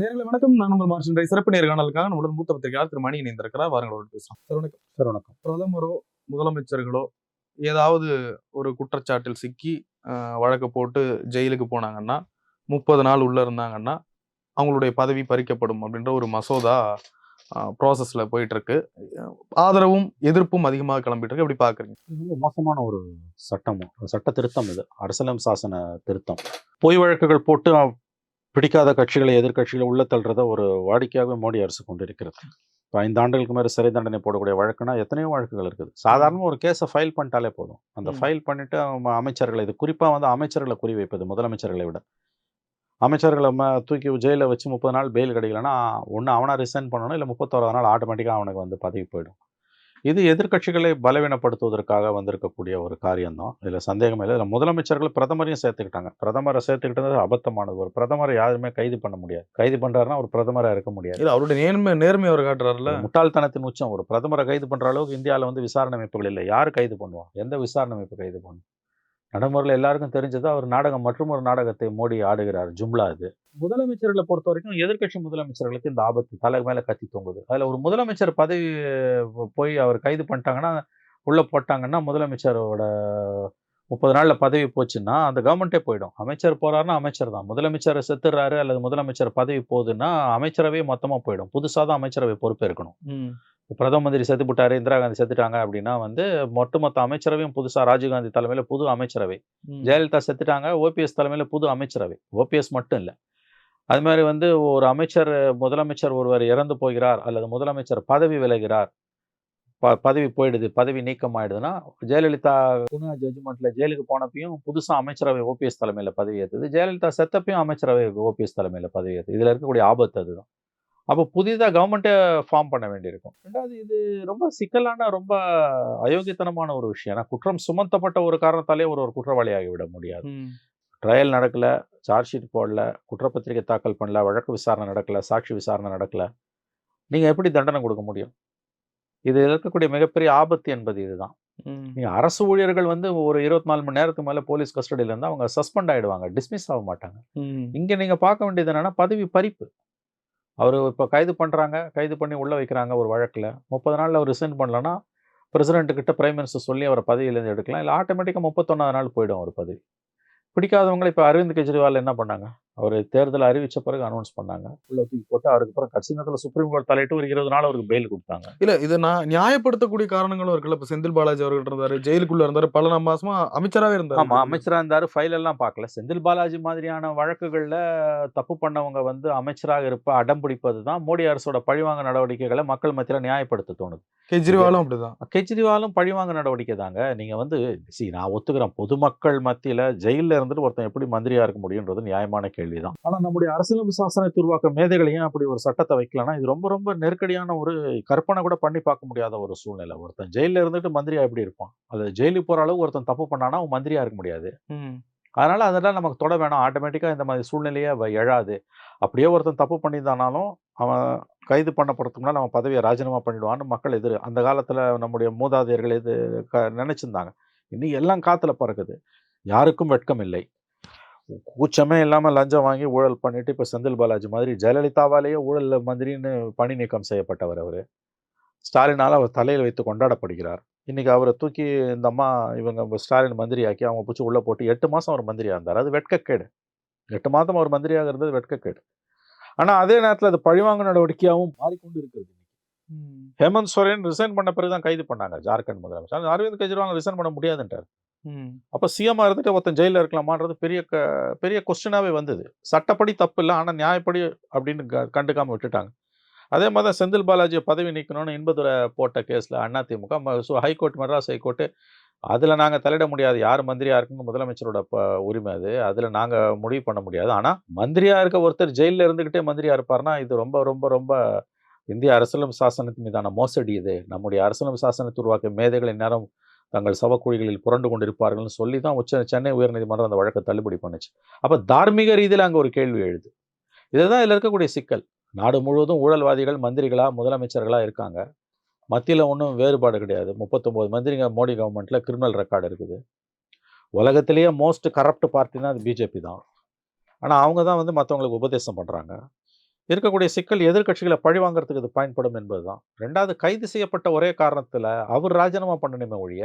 நேர்களை வணக்கம். நான் உங்கள் மார்ச் இன்றைய சிறப்பு நேர்காணலுக்காக நம்மளுடன் மூத்த பத்திரிகையாளர் திரு மணி இணைந்திருக்கிறார். வாருங்களோடு பேசலாம் சார் வணக்கம். சார் வணக்கம். பிரதமரோ முதலமைச்சர்களோ ஏதாவது ஒரு குற்றச்சாட்டில் சிக்கி வழக்கு போட்டு ஜெயிலுக்கு போனாங்கன்னா முப்பது நாள் உள்ள இருந்தாங்கன்னா அவங்களுடைய பதவி பறிக்கப்படும் அப்படின்ற ஒரு மசோதா ப்ராசஸ்ல போயிட்டு இருக்கு ஆதரவும் எதிர்ப்பும் அதிகமாக கிளம்பிட்டு இருக்கு எப்படி பாக்குறீங்க இது ரொம்ப மோசமான ஒரு சட்டம்? சட்ட திருத்தம் இது. அரசியலம் சாசன திருத்தம். பொய் வழக்குகள் போட்டு பிடிக்காத கட்சிகளை எதிர்க்கட்சிகளை உள்ள தள்ளுறத ஒரு வாடிக்கையாகவே மோடி அரசு கொண்டிருக்கிறது. இப்போ ஐந்து ஆண்டுகளுக்கு மேலே சிறை தண்டனை போடக்கூடிய வழக்குனா எத்தனையோ வழக்குகள் இருக்குது. சாதாரண ஒரு கேஸை ஃபைல் பண்ணிட்டாலே போதும். அந்த. ஃபைல் அவங்க அமைச்சர்களை இது குறிப்பாக வந்து அமைச்சர்களை குறி வைப்பது முதலமைச்சர்களை விட. அமைச்சர்களை தூக்கி ஜெயிலில் வச்சு முப்பது நாள் பெயில் கிடைக்கலன்னா ஒன்று அவனை ரிசைன் பண்ணணும் இல்லை முப்பத்தோராது நாள் ஆட்டோமேட்டிக்காக அவனுக்கு வந்து பதவி போயிடும். இது எதிர்க்கட்சிகளை பலவீனப்படுத்துவதற்காக வந்திருக்கக்கூடிய ஒரு காரியம்தான். இதில் சந்தேகம் இல்லை. இதில் முதலமைச்சர்கள் பிரதமரையும் சேர்த்துக்கிட்டாங்க. பிரதமரை சேர்த்துக்கிட்டது அபத்தமானது. ஒரு பிரதமரை யாருமே கைது பண்ண முடியாது. கைது பண்ணுறாருன்னா ஒரு பிரதமராக இருக்க முடியாது. இல்ல அவருடைய நேர்மை நேர்மை அவர் காட்டுறாருல முட்டாள்தனத்தின் உச்சம். ஒரு பிரதமரை கைது பண்ணுற அளவுக்கு இந்தியாவில் வந்து விசாரணை அமைப்புகள் இல்லை. யார் கைது பண்ணுவான் எந்த விசாரணை அமைப்பு கைது பண்ணும்? நடைமுறையில் எல்லாருக்கும் தெரிஞ்சது அவர் நாடகம் மற்றும் ஒரு நாடகத்தை மோடி ஆடுகிறார் ஜும்லா இது. முதலமைச்சர்களை பொறுத்த வரைக்கும் எதிர்க்கட்சி முதலமைச்சர்களுக்கு இந்த ஆபத்து தலை மேலே கத்தி தொங்குது. அதில் ஒரு முதலமைச்சர் பதவி போய் அவர் கைது பண்ணிட்டாங்கன்னா உள்ளே போட்டாங்கன்னா முதலமைச்சரோட முப்பது நாளில் பதவி போச்சுன்னா அந்த கவர்மெண்ட்டே போயிடும். அமைச்சர் போறாருன்னா அமைச்சர் தான். முதலமைச்சர் செத்துறாரு அல்லது முதலமைச்சர் பதவி போகுதுன்னா அமைச்சரவை மொத்தமாக போயிடும். புதுசாக தான் அமைச்சரவை பொறுப்பேற்கணும். பிரதம மந்திரி செத்து போட்டாரு இந்திரா காந்தி செத்துட்டாங்க அப்படின்னா வந்து ஒட்டுமொத்த அமைச்சரவையும் புதுசா ராஜீவ்காந்தி தலைமையில புது அமைச்சரவை. ஜெயலலிதா செத்துட்டாங்க ஓபிஎஸ் தலைமையில புது அமைச்சரவை. ஓபிஎஸ் மட்டும் இல்லை. அது மாதிரி வந்து ஒரு அமைச்சர் முதலமைச்சர் ஒருவர் இறந்து போகிறார் அல்லது முதலமைச்சர் பதவி விலகிறார். ப பதவி போயிடுது. பதவி நீக்கம் ஆயிடுதுன்னா ஜெயலலிதா குணா ஜட்ஜ்மெண்ட்ல ஜெயிலுக்கு போனப்பையும் புதுசா அமைச்சரவை ஓபிஎஸ் தலைமையில பதவி ஏற்றுது ஜெயலலிதா செத்தப்பையும் அமைச்சரவை ஓபிஎஸ் தலைமையில பதவி ஏற்றுது இதுல இருக்கக்கூடிய ஆபத்து அதுதான். அப்போ புதிதாக கவர்மெண்ட்டை ஃபார்ம் பண்ண வேண்டியிருக்கும். ரெண்டாவது இது ரொம்ப சிக்கலான ரொம்ப அயோக்கியத்தனமான ஒரு விஷயம். ஏன்னா குற்றம் சுமத்தப்பட்ட ஒரு காரணத்தாலே ஒரு ஒரு குற்றவாளியாகி விட முடியாது. ட்ரையல் நடக்கல சார்ஜ் ஷீட் போடல குற்றப்பத்திரிகை தாக்கல் பண்ணல வழக்கு விசாரணை நடக்கல சாட்சி விசாரணை நடக்கல. நீங்க எப்படி தண்டனை கொடுக்க முடியும்? இது இருக்கக்கூடிய மிகப்பெரிய ஆபத்து என்பது இதுதான். அரசு ஊழியர்கள் வந்து ஒரு இருபத்தி நாலு மணி நேரத்துக்கு மேல போலீஸ் கஸ்டடியில இருந்தா அவங்க சஸ்பெண்ட் ஆயிடுவாங்க டிஸ்மிஸ் ஆக மாட்டாங்க. இங்க நீங்க பார்க்க வேண்டியது என்னன்னா பதவி பறிப்பு. அவர் இப்போ கைது பண்றாங்க கைது பண்ணி உள்ள வைக்கிறாங்க ஒரு வழக்குல. முப்பது நாள்ல அவர் ரிசைன் பண்ணலன்னா பிரசிடென்ட் கிட்ட பிரைம் மினிஸ்டர் சொல்லி அவர் பதவியிலேருந்து எடுக்கலாம். இல்லை ஆட்டோமேட்டிக்காக முப்பத்தொன்னாவது நாள் போயிடும் அவர் பதவி. பிடிக்காதவங்களை இப்போ அரவிந்த் கெஜ்ரிவால் என்ன பண்ணாங்க? அவர் தேர்தல் அறிவிச்ச பிறகு அனௌன்ஸ் பண்ணாங்க. உள்ள தூக்கி போட்டு அவருக்கு அப்புறம் கட்சி நேரத்தில் சுப்ரீம் கோர்ட் தலையிட்டு ஒரு இருபது நாள் அவருக்கு பெயில் கொடுத்தாங்க. இல்ல இது நான் நியாயப்படுத்தக்கூடிய காரணங்களும் இருக்குல்ல. இப்ப செந்தில் பாலாஜி அவர்கள் இருந்தாரு ஜெயிலுக்குள்ள இருந்தாரு பல மாசமா அமைச்சராவே இருந்தாரு. ஆமா அமைச்சரா இருந்தாரு ஃபைல் எல்லாம் பார்க்கல. செந்தில் பாலாஜி மாதிரியான வழக்குகள்ல தப்பு பண்ணவங்க வந்து அமைச்சராக இருப்ப அடம் பிடிப்பது தான் மோடி அரசோட பழிவாங்க நடவடிக்கைகளை மக்கள் மத்தியில நியாயப்படுத்த தோணுது. கெஜ்ரிவாலும் அப்படிதான். கெஜ்ரிவாலும் பழிவாங்க நடவடிக்கை தாங்க. நீங்க வந்து சி நான் ஒத்துக்கிறேன். பொதுமக்கள் மத்தியில ஜெயில்ல இருந்துட்டு ஒருத்தன் எப்படி மந்திரியா இருக்க முடியுன்றது நியாயமான கேள்விதான். ஆனா நம்முடைய அரசியலமைப்பு சாசனத்தை உருவாக்க மேதைகளையும் அப்படி ஒரு சட்டத்தை வைக்கலன்னா இது ரொம்ப ரொம்ப நெருக்கடியான ஒரு கற்பனை கூட பண்ணி பார்க்க முடியாத ஒரு சூழ்நிலை. ஒருத்தன் ஜெயில்ல இருந்துட்டு மந்திரியா எப்படி இருப்பான்? அது ஜெயிலுக்கு போற அளவு ஒருத்தன் தப்பு பண்ணானா அவன் மந்திரியா இருக்க முடியாது. அதனால அதெல்லாம் நமக்கு தொட வேணாம். ஆட்டோமேட்டிக்காக இந்த மாதிரி சூழ்நிலையே எழாது. அப்படியே ஒருத்தன் தப்பு பண்ணியிருந்தானாலும் அவன் கைது பண்ணப்படுறதுக்கு அவன் பதவியை ராஜினாமா பண்ணிடுவான்னு மக்கள் எதிர் அந்த காலத்தில் நம்முடைய மூதாதையர்கள் இது க நினச்சிருந்தாங்க. இன்னைக்கு எல்லாம் காத்துல பறக்குது. யாருக்கும் வெட்கம் இல்லை. கூச்சமே இல்லாமல் லஞ்சம் வாங்கி ஊழல் பண்ணிட்டு இப்போ செந்தில் பாலாஜி மாதிரி ஜெயலலிதாவாலேயே ஊழல் மந்திரின்னு பணி நீக்கம் செய்யப்பட்டவர் அவர். ஸ்டாலினால் அவர் தலையில் வைத்து கொண்டாடப்படுகிறார். இன்னைக்கு அவரை தூக்கி இந்த அம்மா இவங்க ஸ்டாலின் மந்திரியாக்கி அவங்க பிடிச்சி உள்ளே போட்டு எட்டு மாதம் அவர் மந்திரியாக இருந்தார். அது வெட்கக்கேடு. எட்டு மாதம் அவர் மந்திரியாக இருந்தது வெட்கக்கேடு. ஆனால் அதே நேரத்தில் அது பழிவாங்க நடவடிக்கையாகவும் மாறிக்கொண்டு இருக்கிறது. ஹேமந்த் சோரன் ரிசைன் பண்ண பிறகு தான் கைது பண்ணாங்க ஜார்க்கண்ட் முதலமைச்சர். அரவிந்த் கெஜ்ரிவால் ரிசைன் பண்ண முடியாதுன்றார். அப்போ சிஎம்மாக இருந்துட்டு ஒருத்தன் ஜெயிலில் இருக்கலாமான்றது பெரிய க பெரிய கொஸ்டினாகவே வந்தது. சட்டப்படி தப்பு இல்லை ஆனால் நியாயப்படி அப்படின்னு க கண்டுக்காமல் விட்டுட்டாங்க. அதே மாதிரி தான் செந்தில் பாலாஜியை பதவி நீக்கணும்னு இன்பதுரை போட்ட கேஸில் அதிமுக ம- சு- ஹைகோர்ட் மெட்ராஸ் ஹைகோர்ட்டு அதில் நாங்கள் தலையிட முடியாது. யார் மந்திரியாக இருக்குங்க? முதலமைச்சரோட ப உரிமை அது. அதில் நாங்கள் முடிவு பண்ண முடியாது. ஆனால் மந்திரியாக இருக்க ஒருத்தர் ஜெயிலில் இருந்துக்கிட்டே மந்திரியாக இருப்பார்னா இது ரொம்ப ரொம்ப ரொம்ப இந்திய அரசியலமைப்பு சாசனத்தின் மீதான மோசடி இது. நம்முடைய அரசியலமைப்பு சாசனத்தை உருவாக்கிய மேதைகள் இந்நேரம் தங்கள் சவக்குழிகளில் புரண்டு கொண்டிருப்பார்கள்னு சொல்லி தான் உச்ச சென்னை உயர்நீதிமன்றம் அந்த வழக்கை தள்ளுபடி பண்ணுச்சு. அப்போ தார்மீக ரீதியில் அங்கே ஒரு கேள்வி எழுது. இதுதான் இதில் இருக்கக்கூடிய சிக்கல். நாடு முழுவதும் ஊழல்வாதிகள் மந்திரிகளாக முதலமைச்சர்களாக இருக்காங்க. மத்தியில் ஒன்றும் வேறுபாடு கிடையாது. முப்பத்தொம்போது மந்திரிங்க மோடி கவர்மெண்ட்டில் கிரிமினல் ரெக்கார்டு இருக்குது. உலகத்திலேயே மோஸ்ட் கரப்ட் பார்ட்டினா அது பிஜேபி தான். ஆனால் அவங்க தான் வந்து மற்றவங்களுக்கு உபதேசம் பண்ணுறாங்க இருக்கக்கூடிய சிக்கல் எதிர்க்கட்சிகளை பழி வாங்குறதுக்கு இது பயன்படும் என்பதுதான். ரெண்டாவது கைது செய்யப்பட்ட ஒரே காரணத்துல அவர் ராஜினாமா பண்ணணுமே ஒழிய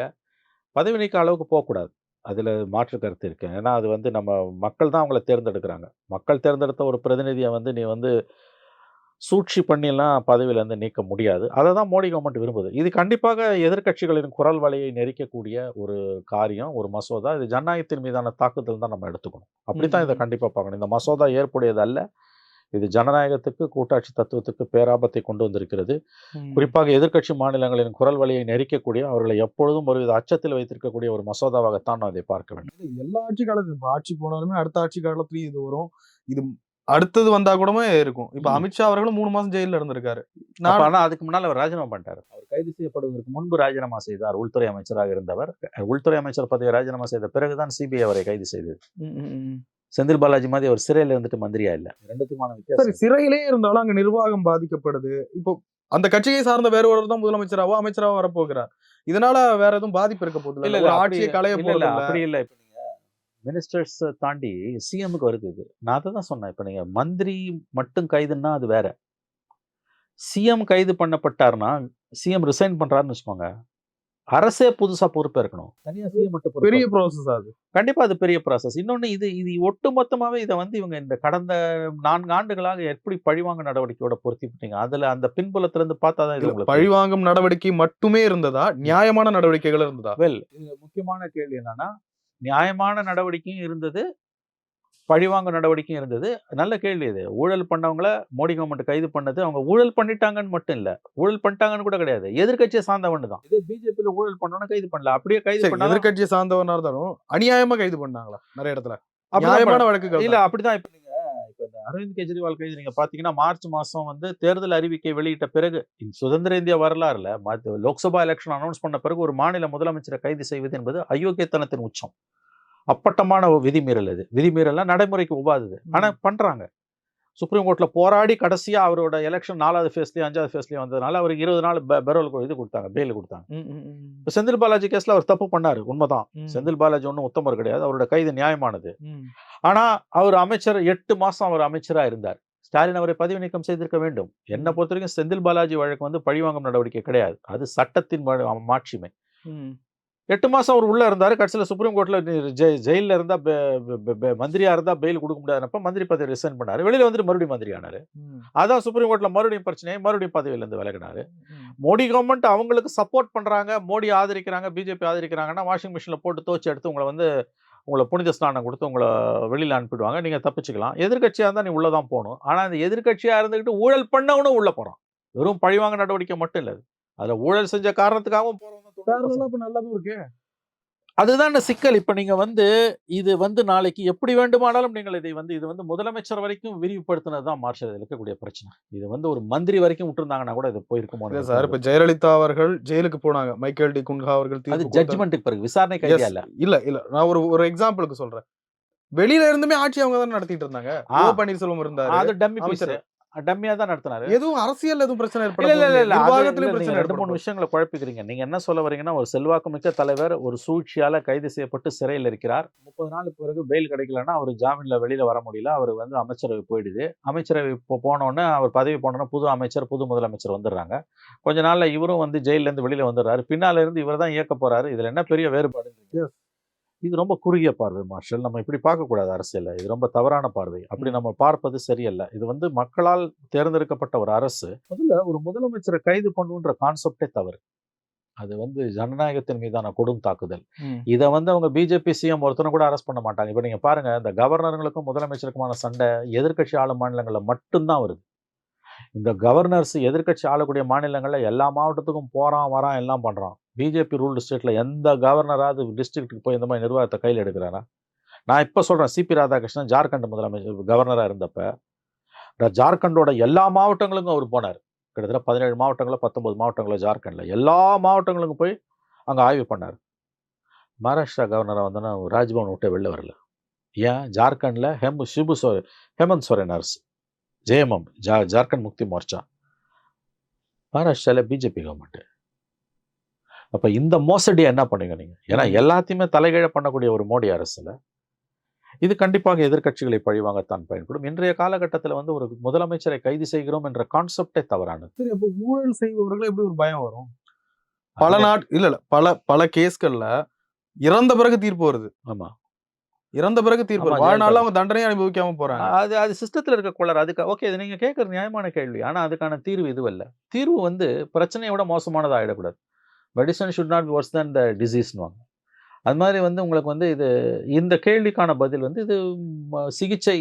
பதவி நீக்க அளவுக்கு போகக்கூடாது. அதுல மாற்று கருத்து இருக்கு. ஏன்னா அது வந்து நம்ம மக்கள் தான் அவங்கள தேர்ந்தெடுக்கிறாங்க. மக்கள் தேர்ந்தெடுத்த ஒரு பிரதிநிதியை வந்து நீ வந்து சூழ்ச்சி பண்ணிலாம் பதவியில இருந்து நீக்க முடியாது. அதை தான் மோடி கவர்மெண்ட் விரும்புது. இது கண்டிப்பாக எதிர்க்கட்சிகளின் குரல் வலையை நெரிக்கக்கூடிய ஒரு காரியம் ஒரு மசோதா. இது ஜனநாயகத்தின் மீதான தாக்குதல் தான் நம்ம எடுத்துக்கணும். அப்படித்தான் இதை ம். கண்டிப்பா பார்க்கணும். இந்த மசோதா ஏற்புடையது அல்ல இது ஜனநாயகத்துக்கு கூட்டாட்சி தத்துவத்துக்கு பேராபத்தை கொண்டு வந்திருக்கிறது. குறிப்பாக எதிர்க்கட்சி மாநிலங்களின் குரல் வலையை நெரிக்கக்கூடிய அவர்களை எப்பொழுதும் ஒருவித அச்சத்தில் வைத்திருக்கக்கூடிய ஒரு மசோதாவாகத்தான் நான் இதை பார்க்க வேண்டும். எல்லா ஆட்சி காலத்துல இப்ப ஆட்சி போனாலுமே அடுத்த ஆட்சி காலத்துலயும் இது வரும். இது அடுத்தது வந்தா கூடமே இருக்கும். இப்ப. அமித்ஷா அவர்களும் மூணு மாசம் ஜெயில இருந்திருக்காரு. ஆனா அதுக்கு முன்னால் அவர் ராஜினாமா பண்ணிட்டார். அவர் கைது செய்யப்படுவதற்கு முன்பு ராஜினாமா செய்தார் உள்துறை அமைச்சராக இருந்தவர். உள்துறை அமைச்சர் பதவியை ராஜினாமா செய்த பிறகுதான் சிபிஐ அவரை கைது செய்தது. செந்தில் பாலாஜி மாதிரி அவர் சிறையில் இருந்துட்டு மந்திரியா இல்ல. ரெண்டுத்துக்குமான சரி வித்தியாசம் சிறையிலே இருந்தாலும் அங்க நிர்வாகம் பாதிக்கப்படுது. இப்போ அந்த கட்சியை சார்ந்த வேற ஒருவர் தான் முதலமைச்சராவோ அமைச்சராவோ வரப்போகிறார். இதனால வேற எதுவும் பாதிப்பு இருக்க போகுது இல்ல? ஆட்சியை களைய இல்ல போறது இல்ல இல்ல? அப்படி இல்ல. இப்ப நீங்க மினிஸ்டர்ஸ் தாண்டி சிஎம்க்கு வருது இது. நான் அதை தான் சொன்னேன். இப்ப நீங்க மந்திரி மட்டும் கைதுன்னா அது வேற. சிஎம் கைது பண்ணப்பட்டாருன்னா சிஎம் ரிசைன் பண்றாருன்னு வச்சுக்கோங்க. அரசே புதுசா பொறுப்பேற்கணும் தனியா சிஎம் மட்டும் பெரிய ப்ராசஸ் அது. கண்டிப்பா அது பெரிய ப்ராசஸ் இன்னொன்னு இது இது ஒட்டு மொத்தமாவே இதை வந்து இவங்க இந்த கடந்த நான்கு ஆண்டுகளாக எப்படி பழிவாங்க நடவடிக்கையோட பொருத்திவிட்டீங்க அதுல அந்த பின்புலத்துல இருந்து பார்த்தா தான் இது உங்களுக்கு பழிவாங்கும் நடவடிக்கை மட்டுமே இருந்ததா? நியாயமான நடவடிக்கைகள் இருந்ததா? வெல். இது முக்கியமான கேள்வி என்னன்னா நியாயமான நடவடிக்கையும் இருந்தது பழிவாங்க நடவடிக்கையும் இருந்தது. நல்ல கேள்வி இது. ஊழல் பண்ணவங்கள மோடி கவர்மெண்ட் கைது பண்ணது. அவங்க ஊழல் பண்ணிட்டாங்கன்னு மட்டும் இல்ல. ஊழல் பண்ணிட்டாங்கன்னு கூட கிடையாது. எதிர்க்கட்சியை சார்ந்தவன் தான். இது பிஜேபியில ஊழல் பண்ணவன கைது பண்ணல. அப்படியே கைது பண்ணாலும் எதிர்கட்சியை சார்ந்தவனா இருந்தாலும் அநியாயமா கைது பண்ணாங்களா? நிறைய இடத்துல. நியாயமான பண்ண- வழக்குகள் இல்ல தான். அப்படிதான். இப்ப நீங்க இப்ப அரவிந்த் கெஜ்ரிவால் கைது நீங்க பாத்தீங்கன்னா மார்ச் மாசம் வந்து தேர்தல் அறிவிக்கை வெளியிட்ட பிறகு சுதந்திர இந்திய வரலாறுல லோக்சபா எலெக்ஷன் அனௌன்ஸ் பண்ண பிறகு ஒரு மாநில முதலமைச்சரை கைது செய்வது என்பது அயோக்கியத்தனத்தின் உச்சம். அப்பட்டமான விதிமீறல் அது விதிமீறல்லாம் நடைமுறைக்கு உபாதுது. ஆனா பண்றாங்க. சுப்ரீம் கோர்ட்ல போராடி கடைசியா அவரோட எலெக்ஷன் நாலாவது ஃபேஸ்லயும் அஞ்சாவது ஃபேஸ்லயும் வந்ததுனால அவருக்கு இருபது நாள் பெரோல் இது கொடுத்தாங்க பெயில் கொடுத்தாங்க. இப்ப செந்தில் பாலாஜி கேஸ்ல அவர் தப்பு பண்ணாரு உண்மைதான். செந்தில் பாலாஜி ஒன்றும் உத்தமர் கிடையாது அவரோட கைது நியாயமானது. ம். ஆனா அவர் அமைச்சர் எட்டு மாசம் அவர் அமைச்சரா இருந்தார். ஸ்டாலின் அவரை பதவி நீக்கம் செய்திருக்க வேண்டும். என்னை பொறுத்த வரைக்கும் செந்தில் பாலாஜி வழக்கு வந்து பழிவாங்கும் நடவடிக்கை கிடையாது. அது சட்டத்தின் மாட்சிமை. எட்டு மாசம் அவர் உள்ள இருந்தாரு. கடைசியில் சுப்ரீம் கோர்ட்ல நீ ஜெ- ஜெயில்ல இருந்தா பெ- பெ- பெ- பெ- மந்திரியா இருந்தா பெயில் கொடுக்க முடியாதுனப்ப மந்திரி பதவி ரிசைன் பண்ணாரு. வெளியில வந்துட்டு மறுபடியும் மந்திரி ஆனாரு. அதான் சுப்ரீம் கோர்ட்ல மறுபடியும் பிரச்சனையை மறுபடியும் பதவியில இருந்து விலகினாரு. மோடி கவர்மெண்ட் அவங்களுக்கு சப்போர்ட் பண்றாங்க. மோடி ஆதரிக்கிறாங்க பிஜேபி ஆதரிக்கிறாங்கன்னா வாஷிங் மிஷினில் போட்டு துவச்சி எடுத்து உங்களை வந்து உங்களை புனித ஸ்நானம் கொடுத்து உங்களை வெளியில அனுப்பிடுவாங்க. நீங்க தப்பிச்சுக்கலாம். எதிர்க்கட்சியா இருந்தா நீ உள்ளதான் போகணும். ஆனா அந்த எதிர்க்கட்சியா இருந்துகிட்டு ஊழல் பண்ணவனும் உள்ள போறான். வெறும் பழிவாங்க நடவடிக்கை மட்டும் இல்ல அது. அதுல ஊழல் செஞ்ச காரணத்துக்காகவும் போறவங்க ஆ இப்ப நல்லதும் இருக்கு. அதுதான் சிக்கல். இப்ப நீங்க வந்து இது வந்து நாளைக்கு எப்படி வேண்டுமானாலும் நீங்கள் இதை வந்து இது வந்து முதலமைச்சர் வரைக்கும் விரிவுபடுத்தினது தான் மார்ஷல் இருக்கக்கூடிய பிரச்சனை. இது வந்து ஒரு மந்திரி வரைக்கும் விட்டுருந்தாங்கன்னா கூட இது போயிருக்குமோ சார் இப்ப ஜெயலலிதா அவர்கள் ஜெயிலுக்கு போனாங்க. மைக்கேல் டி குன்ஹா அவர்கள் அது. ஜட்ஜ்மெண்ட்டுக்கு பிறகு விசாரணை. கைதியா இல்ல? இல்ல இல்ல. நான் ஒரு ஒரு எக்ஸாம்பிளுக்கு சொல்றேன். வெளியில இருந்துமே ஆட்சி அவங்க தானே நடத்திட்டு இருந்தாங்க. ஓ பன்னீர்செல்வம் இருந்தாரு அது டம்மி பீஸ் அமைச்சர். டம்மியா தான் நடத்தினாரு. எதுவும் அரசியல் எதுவும் பிரச்சனை இல்ல ஏற்பட இல்ல இல்ல இல்ல. அது இல்ல, நிர்வாகத்திலும் நீங்க பிரச்சனை ரெண்டு மூணு. விஷயங்களை குழப்பிக்கிறீங்க. நீங்க என்ன சொல்ல வரீங்கன்னா ஒரு செல்வாக்கு மிக்க தலைவர் ஒரு சூழ்ச்சியால கைது செய்யப்பட்டு சிறையில் இருக்கிறார். முப்பது நாளுக்கு பிறகு பெயில் கிடைக்கலன்னா அவர் ஜாமீன்ல வெளியில வர முடியல. அவர் வந்து அமைச்சரவை போயிடுது. அமைச்சரவை இப்போ போனோடனே அவர் பதவி போனோடனே புது அமைச்சர் புது முதலமைச்சர் வந்துடுறாங்க. கொஞ்ச நாள்ல இவரும் வந்து ஜெயில்ல இருந்து வெளியில வந்துடுறாரு. பின்னால இருந்து இவர் தான் இயக்க போறாரு. இதுல என்ன பெரிய வேறுபாடு. இது ரொம்ப குறுகிய பார்வை மார்ஷல். நம்ம இப்படி பார்க்கக்கூடாது அரசியல்ல. இது ரொம்ப தவறான பார்வை. அப்படி நம்ம பார்ப்பது சரியல்ல. இது வந்து மக்களால் தேர்ந்தெடுக்கப்பட்ட ஒரு அரசு. முதல்ல ஒரு முதலமைச்சரை கைது பண்ணுன்ற கான்செப்டே தவறு. அது வந்து ஜனநாயகத்தின் மீதான கொடும் தாக்குதல். இதை வந்து அவங்க பிஜேபி சிஎம் ஒருத்தனை கூட அரெஸ்ட் பண்ண மாட்டாங்க. இப்போ நீங்க பாருங்க இந்த கவர்னருங்களுக்கும் முதலமைச்சருக்குமான சண்டை எதிர்க்கட்சி ஆளும் மாநிலங்கள்ல மட்டும்தான் வருது. இந்த கவர்னர்ஸ் எதிர்க்கட்சி ஆளக்கூடிய மாநிலங்களில் எல்லா மாவட்டத்துக்கும் போகிறான் வரான் எல்லாம் பண்ணுறான் பிஜேபி ரூல்டு ஸ்டேட்டில் எந்த கவர்னராவது டிஸ்ட்ரிக்ட்டுக்கு போய் இந்த மாதிரி நிர்வாகத்தை கையில் எடுக்கிறாரா? நான் இப்போ சொல்கிறேன் சிபி ராதாகிருஷ்ணன் ஜார்க்கண்ட் முதலமைச்சர் கவர்னராக இருந்தப்போ இந்த ஜார்க்கண்டோட எல்லா மாவட்டங்களுக்கும் அவர் போனார். கிட்டத்தட்ட பதினேழு மாவட்டங்களில் பத்தொம்பது மாவட்டங்களில் ஜார்க்கண்ட்ல. எல்லா மாவட்டங்களுக்கும் போய் அங்கே ஆய்வு பண்ணார். மகாராஷ்டிரா கவர்னராக வந்தோன்னா ராஜ்பவன் விட்டு வெளில வரல. ஏன்? ஜார்க்கண்ட்ல ஹெம் சிபு சோ ஹேமந்த் சோரன் அரசு ஜேஎம்எம் ஜா ஜார்க்கண்ட் முக்தி மோர்ச்சா. மகாராஷ்டிரால பிஜேபி கவர்மெண்ட். அப்ப இந்த மோசடியை என்ன பண்ணுங்க நீங்க? ஏன்னா எல்லாத்தையுமே தலைகீழ பண்ணக்கூடிய ஒரு மோடி அரசுல இது கண்டிப்பாக எதிர்க்கட்சிகளை பழிவாங்கத்தான் பயன்படும். இன்றைய காலகட்டத்தில் வந்து ஒரு முதலமைச்சரை கைது செய்கிறோம் என்ற கான்செப்டே தவறானது. சரி அப்போ ஊழல் செய்பவர்கள் எப்படி ஒரு பயம் வரும்? பல நாட் இல்ல இல்ல பல பல கேஸ்கள்ல இறந்த பிறகு தீர்ப்பு வருது. ஆமா. இறந்த பிறகு தீர்ப்பு ஜெயலலிதா. அவங்க தண்டனையை அனுபவிக்காம போறாங்க. அது அது சிஸ்டத்தில் இருக்க கொள்ளர் அதுக்கு ஓகே இது நீங்கள் கேட்குற நியாயமான கேள்வி. ஆனால் அதுக்கான தீர்வு இதுவல்ல தீர்வு வந்து பிரச்சனையை விட மோசமானதாக ஆகிடக்கூடாது medicine should not worse than the டிசீஸ்னுவாங்க அது மாதிரி வந்து உங்களுக்கு வந்து இது இந்த கேள்விக்கான பதில் வந்து இது சிகிச்சை.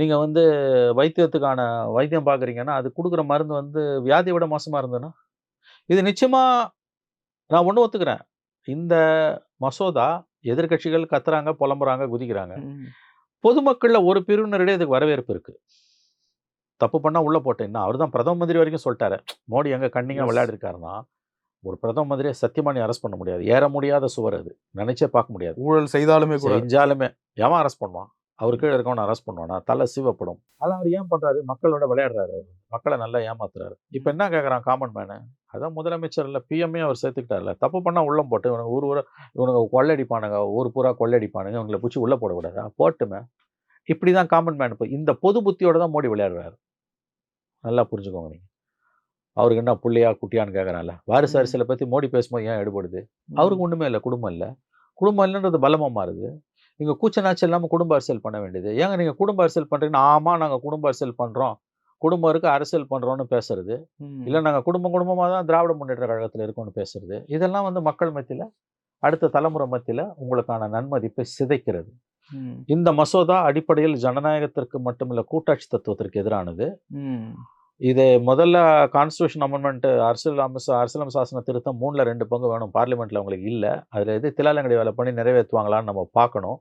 நீங்கள் வந்து வைத்தியத்துக்கான வைத்தியம் பார்க்குறீங்கன்னா அது கொடுக்குற மருந்து வந்து வியாதியை விட மோசமாக இருந்ததுன்னா? இது நிச்சயமாக நான் ஒன்று ஒத்துக்கிறேன். இந்த மசோதா எதிர்க்கட்சிகள் கத்துறாங்க புலம்புறாங்க குதிக்கிறாங்க. பொதுமக்கள்ல ஒரு பிரிவினரிடையே இதுக்கு வரவேற்பு இருக்கு. தப்பு பண்ணா உள்ள போட்டேன்னா அவர் தான் பிரதம மந்திரி வரைக்கும் சொல்லிட்டாரு. மோடி எங்க கண்ணிங்க Yes. விளையாடி இருக்காருன்னா ஒரு பிரதம மந்திரியை சத்தியமா நீ அரெஸ்ட் பண்ண முடியாது. ஏற முடியாத சுவர் அது. நினைச்சே பார்க்க முடியாது. ஊழல் செய்தாலுமே கூட. செஞ்சாலுமே. எவன் அரெஸ்ட் பண்ணுவான்? அவர் கீழே இருக்கவன அரெஸ்ட் பண்ணுவானா? தலை சீவப்படும். ஆனால் அவர் ஏன் பண்றாரு? மக்களோட விளையாடுறாரு அவர். மக்களை நல்லா ஏமாத்துறாரு. இப்போ என்ன கேட்குறான் காமன் மேனு அதான் முதலமைச்சர் இல்லை பிஎம்ஏ அவர் சேர்த்துக்கிட்டார்ல. தப்பு பண்ணா உள்ளம் போட்டு இவனுக்கு ஊர் ஊரா இவனுங்க கொள்ளடிப்பானுங்க ஊர் பூரா கொள்ளடிப்பானுங்க இவங்களை பிடிச்சி உள்ள போடக்கூடாதா போட்டுமே. இப்படி தான் காமன் மேன் இப்போ இந்த பொது புத்தியோட தான் மோடி விளையாடுறாரு. நல்லா புரிஞ்சுக்கோங்க நீங்க. அவருக்கு என்ன புள்ளையா குட்டியான்னு கேட்கறான்ல வாரிசு. அரசியலை பத்தி மோடி பேசும்போது ஏன் எடுபடுது? அவருக்கு ஒண்ணுமே இல்லை குடும்பம் இல்லை. குடும்பம் இல்லைன்றது பலமா மாறுது. நீங்க கூச்ச நாச்சல் இல்லாம குடும்ப அரசியல் பண்ண வேண்டியது ஏங்க நீங்க குடும்ப அரசியல் பண்றீங்கன்னா ஆமா நாங்க குடும்ப அரசியல் பண்றோம் குடும்பம் இருக்கு அரசியல் பண்றோம்னு பேசுறது. இல்ல நாங்க குடும்பம் குடும்பமா தான் திராவிட முன்னேற்ற கழகத்துல இருக்கோம்னு பேசுறது இதெல்லாம் வந்து மக்கள் மத்தியில அடுத்த தலைமுறை மத்தியில உங்களுக்கான நன்மதிப்பை சிதைக்கிறது. இந்த மசோதா அடிப்படையில் ஜனநாயகத்திற்கு மட்டுமில்ல கூட்டாட்சி தத்துவத்திற்கு எதிரானது. இது முதல்ல கான்ஸ்டியூஷன் அமெண்ட்மெண்ட் அரசியல் அமைச்ச அரசியலமைப்பு சாசன திருத்தம் மூணுல ரெண்டு பங்கு வேணும். பார்லிமெண்ட்ல உங்களுக்கு இல்ல. அதுல எது திலாலங்கடி வேலை பண்ணி நிறைவேற்றுவாங்களான்னு நம்ம பார்க்கணும்.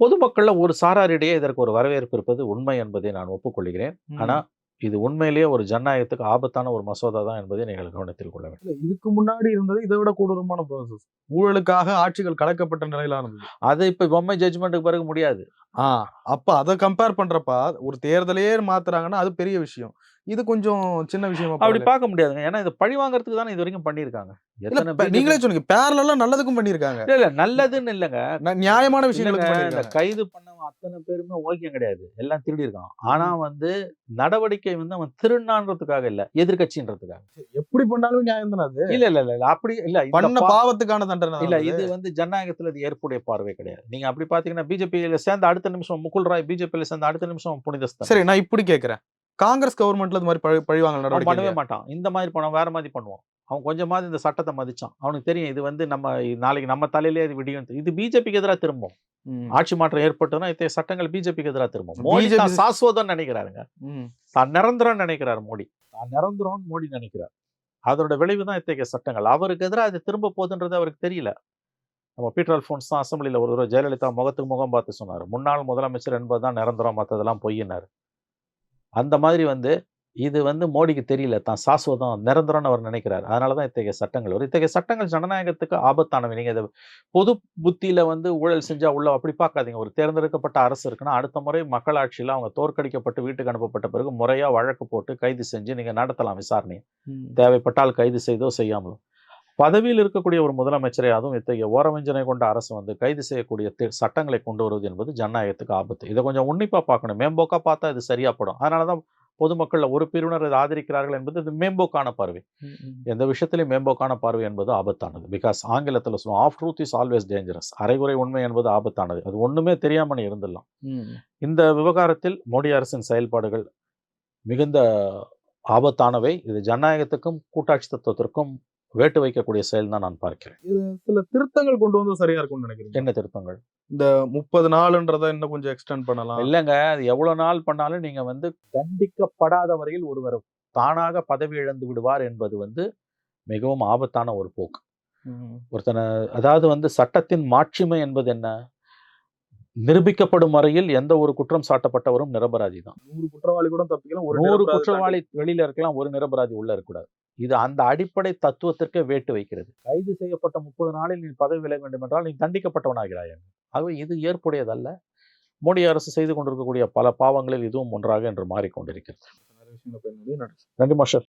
பொதுமக்கள்ல ஒரு சாராரிடையே இதற்கு ஒரு வரவேற்பு இருப்பது உண்மை என்பதை நான் ஒப்புக்கொள்கிறேன். ம். ஆனா இது உண்மையிலேயே ஒரு ஜனநாயகத்துக்கு ஆபத்தான ஒரு மசோதா தான் என்பதை நீங்கள் கவனத்தில் கொள்ள வேண்டும். இதுக்கு முன்னாடி இருந்தது இதை விட கொடூரமான ப்ராசஸ் ஊழலுக்காக ஆட்சிகள் கலைக்கப்பட்ட நிலையில இருந்தது அது இப்ப பொம்மை ஜட்ஜ்மெண்ட்டுக்கு பிறகு முடியாது. ஆ அப்ப அதை கம்பேர் பண்றப்ப ஒரு தேர்தலையே மாத்துறாங்கன்னா அது பெரிய விஷயம். இது கொஞ்சம் சின்ன விஷயமா அப்படி. பார்க்க முடியாதுங்க. ஏன்னா இது பழி வாங்குறதுக்கு தானே இது வரைக்கும் பண்ணியிருக்காங்க நீங்களே சொன்னீங்க பேரலா நல்லதுக்கும் பண்ணிருக்காங்க இல்ல இல்ல நல்லதுன்னு இல்லைங்க. நியாயமான பண்ணிருக்காங்க கைது பண்ணவன் அத்தனை பேருமே ஓகே கிடையாது. எல்லாம் திருடி இருக்கான். ஆனா வந்து நடவடிக்கை வந்து அவன் திருநான்றதுக்காக இல்ல எதிர்கட்சின்றதுக்காக எப்படி பண்ணாலும் நியாயம் தானே அது? இல்ல இல்ல இல்ல அப்படி இல்ல பண்ண பாவத்துக்கான தண்டனை இல்ல. இது வந்து ஜனநாயகத்துல இது ஏற்புடைய பார்வை கிடையாது. நீங்க அப்படி பாத்தீங்கன்னா பிஜேபியில சேர்ந்த அடுத்த நிமிஷம் முகுல் ராய் பிஜேபியில சேர்ந்த அடுத்த நிமிஷம் புனிதஸ்தான் சரி நான் இப்படி கேக்குறேன் காங்கிரஸ் கவர்மெண்ட்ல இது மாதிரி பழி நடவடிக்கை பண்ணவே? மாட்டான். இந்த மாதிரி பண்ண வேற மாதிரி பண்ணுவான். அவன் கொஞ்சமாவது இந்த சட்டத்தை மதிச்சான். அவனுக்கு தெரியும் இது வந்து நம்ம நாளைக்கு நம்ம தலையிலே இது விடியும் இது பிஜேபிக்கு எதிராக திரும்பும். ஆட்சி மாற்றம் ஏற்பட்டதுன்னா இத்தகைய சட்டங்கள் பிஜேபிக்கு எதிராக திரும்பும். மோடி தான் சாஸ்வதம் நினைக்கிறாருங்க. தான் நிரந்தரம் நினைக்கிறார் மோடி. தான் நிரந்தரம் மோடி நினைக்கிறார். அதோட விளைவு தான் இத்தகைய சட்டங்கள். அவருக்கு எதிராக அது திரும்ப போகுதுன்றது அவருக்கு தெரியல. நம்ம பீட்டர் அல்ஃபோன்ஸ் தான் அசம்பிளியில் ஒரு தடவை ஜெயலலிதா முகத்துக்கு முகம் பார்த்து சொன்னார். முன்னாள் முதலமைச்சர் என்பது தான் நிரந்தரம் மற்றதெல்லாம் பொய்யினார். அந்த மாதிரி வந்து இது வந்து மோடிக்கு தெரியல. தான் சாஸ்வதம் நிரந்தரம்னு அவர் நினைக்கிறார். அதனால தான் இத்தகைய சட்டங்கள் வரும். இத்தகைய சட்டங்கள் ஜனநாயகத்துக்கு ஆபத்தானவை. நீங்க இதை பொது புத்தியில வந்து ஊழல் செஞ்சா உள்ள அப்படி பார்க்காதீங்க. ஒரு தேர்ந்தெடுக்கப்பட்ட அரசு இருக்குன்னா அடுத்த முறை மக்களாட்சியில அவங்க தோற்கடிக்கப்பட்டு வீட்டுக்கு அனுப்பப்பட்ட பிறகு முறையா வழக்கு போட்டு கைது செஞ்சு நீங்க நடத்தலாம் விசாரணை. தேவைப்பட்டால் கைது செய்தோ செய்யாமலோ. பதவியில் இருக்கக்கூடிய ஒரு முதலமைச்சரை அதுவும் இத்தகைய ஓரவஞ்சனை கொண்ட அரசு வந்து கைது செய்யக்கூடிய சட்டங்களை கொண்டு வருவது என்பது ஜனநாயகத்துக்கு ஆபத்து. இதை கொஞ்சம் உன்னிப்பா பார்க்கணும். மேம்போக்கா பார்த்தா இது சரியாப்படும் அதனாலதான் பொதுமக்கள்ல ஒரு பிரிவினர் இதை ஆதரிக்கிறார்கள் என்பது இது மேம்போக்கான பார்வை. எந்த விஷயத்திலையும் மேம்போக்கான பார்வை என்பது ஆபத்தானது. பிகாஸ் ஆங்கிலத்தில் சொல்லுவோம் half truth is always dangerous அரைகுறை உண்மை என்பது ஆபத்தானது. அது ஒண்ணுமே தெரியாம நீ இருந்துடலாம். இந்த விவகாரத்தில் மோடி அரசின் செயல்பாடுகள் மிகுந்த ஆபத்தானவை. இது ஜனநாயகத்துக்கும் கூட்டாட்சி தத்துவத்திற்கும் வேட்டு வைக்கக்கூடிய செயல் தான் நான் பார்க்கிறேன். சில திருத்தங்கள் கொண்டு வந்து சரியா இருக்கும்னு நினைக்கிறேன் என்ன திருத்தங்கள்? இந்த முப்பது நாளுன்றத இன்னும் கொஞ்சம் எக்ஸ்டெண்ட் பண்ணலாம். இல்லைங்க அது எவ்வளவு நாள் பண்ணாலும் நீங்க வந்து தண்டிக்கப்படாத வரையில் ஒருவர் தானாக பதவி இழந்து விடுவார் என்பது வந்து மிகவும் ஆபத்தான ஒரு போக்கு. ஒருத்தனை அதாவது வந்து சட்டத்தின் மாட்சிமை என்பது என்ன? நிரூபிக்கப்படும் வரையில் எந்த ஒரு குற்றம் சாட்டப்பட்டவரும் நிரபராதி தான். நூறு குற்றவாளி கூட தப்பிக்கலாம் ஒரு நூறு குற்றவாளி வெளியில இருக்கலாம் ஒரு நிரபராதி உள்ள இருக்கக்கூடாது. இது அந்த அடிப்படை தத்துவத்திற்கே வேட்டு வைக்கிறது. கைது செய்யப்பட்ட முப்பது நாளில் நீ பதவி விலக வேண்டும் என்றால் நீ தண்டிக்கப்பட்டவனாகிறாய் ஆகவே இது ஏற்புடையதல்ல. மோடி அரசு செய்து கொண்டிருக்கக்கூடிய பல பாவங்களில் இதுவும் ஒன்றாக என்று மாறிக்கொண்டிருக்கிறது. நன்றி. மாஷர்